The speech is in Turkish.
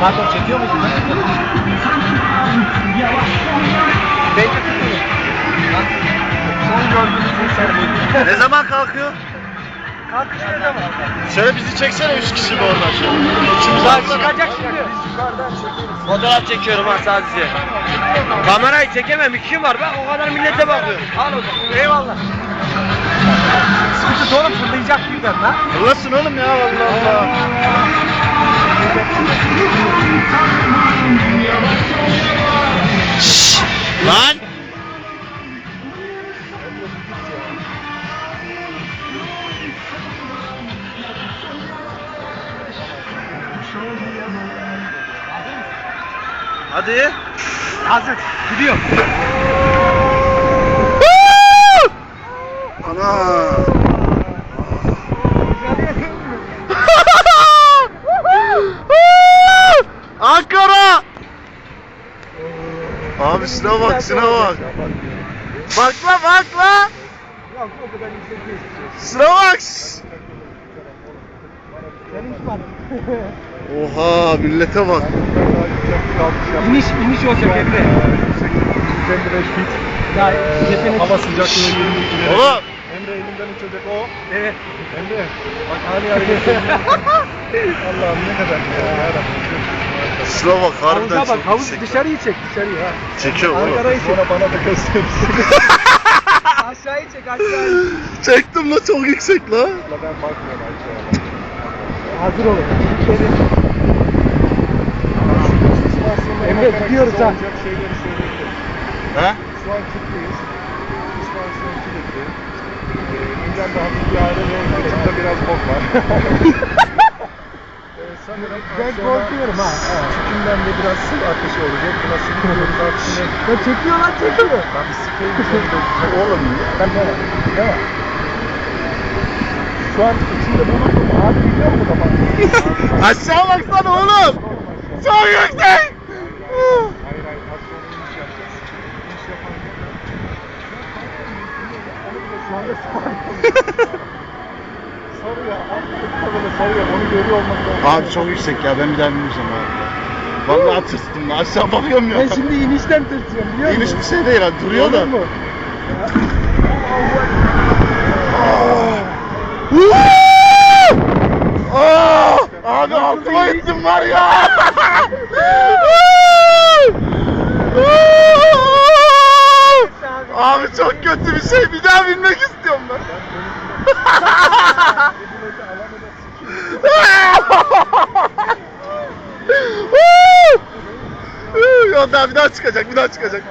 Pardon çekiyor musun? Ne zaman kalkıyor? Kalkış ne zaman? Şöyle bizi çeksene üç kişi mi oradan şöyle? Üçümüz Lan çıkacak şimdi. Fotoğraf çekiyorum ha sadece. Kamerayı çekemem iki var bak o kadar millete bakıyor. Al o zaman. Eyvallah. Fırlayacak birden lan. Fırlasın oğlum ya Allah Allah. Şşş! Lan! Hadi. Hazır. Gidiyor. Abi şuna bak şuna bak. Bak la bak la. Yok o kadar yüksek değil. Şuna bak. Oha millete bak. İniş, iniş olacak Emre. 155 fit. Ya Ee, yetenek. hava sıcaklığı 22 derece. Oğlum. Emre elinden uçacak o. Evet. Emre. Bak hani hareketler. Allah'ım ne kadar ya. Şuna bak harbiden Havuza bak. çok Havuz yüksek. dışarıyı çek dışarıyı ha. Çekiyor oğlum. Ankara'yı çek. Sonra bana da gösterirsin. Aşağıyı çek aşağıyı. Çektim la çok yüksek la. La ben bakmıyorum aşağıya. Hazır olun. Emre, gidiyoruz ha. Olacak şeyleri söyleyebilirim. He? Şu an kitleyiz. Süspansiyon kilitli. Ee, önden de hafif bir aile. İçinde biraz bok var. Ben korkuyorum ha. Tütünden de biraz su akışı olacak. Buna sıkıyoruz aksine. Ya çekiyor lan çekiyor. Ben bir de. Oğlum Ben de var. Ne var? Şu an içinde bulundum. Abi biliyor musun kafanı? Aşağı baksana oğlum. Çok yüksek. Hayır hayır. Az sonra iniş yapacağız. İniş yaparken onu bile şu anda sarıyor. Abi böyle sarıyor. Onu görüyor olmak lazım. Abi çok yüksek ya ben bir daha binmeyeceğim abi. Vallahi tırstım lan aşağı bakıyorum ya. Ben şimdi inişten tırsıyorum biliyor musun? İniş bir şey değil ha duruyor da. Olur mu? Aa! Abi altıma gittim var ya. Abi çok kötü bir şey. Bir daha binmek istiyorum ben. Yok daha bir daha çıkacak, bir daha çıkacak.